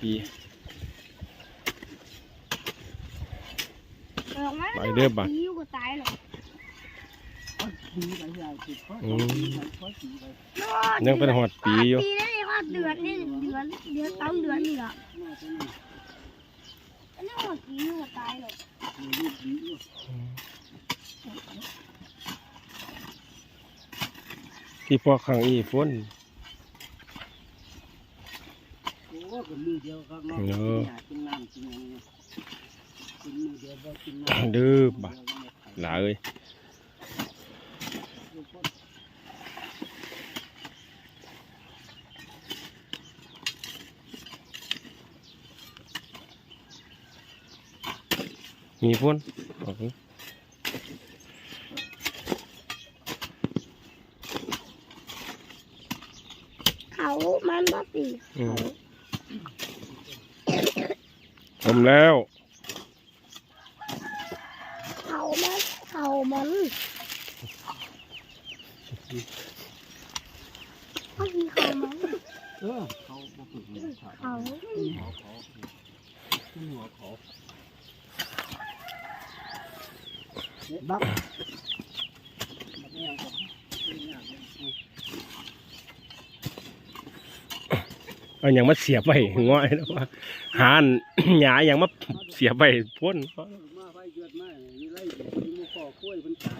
ปีออกมาไปเด้อบ่ะผีอยู่ก็ตายหรอกอืมยังเป็นหอดปีอยู่ปีนั่นเองว่าเดือนนี่เดือนเดือนสองเดือนนี่แหละอันนี้ว่าผีอยู่ก็ตายหรอกที่พวกขังอีฝน โอ้ก็มือเดียวครับเนาะเออกินน้ำกินอะไรเนี่ยกินมือเดียวบ่กินน้ำเด้อบ่ะ หลาเอ้ยมีฝนโอเคเขามันบ่ปีอืม ผมแล้วเขามันเขามันเขามีเขามันเออเขาบ่ฝึกเลยเขาเขาเขาเขาขึ้นหัวเขาเนี่ยบักบักเนี่ยครับเป็นอย่างเนี้ย เอาอย่างมาเสียบไปง่อยแล้วว่าหานหยาอย่างมาเสียบไปพ่น มาไปเยือดมามีไรเดี๋ยวมีหมูขอกล้วยมันขาย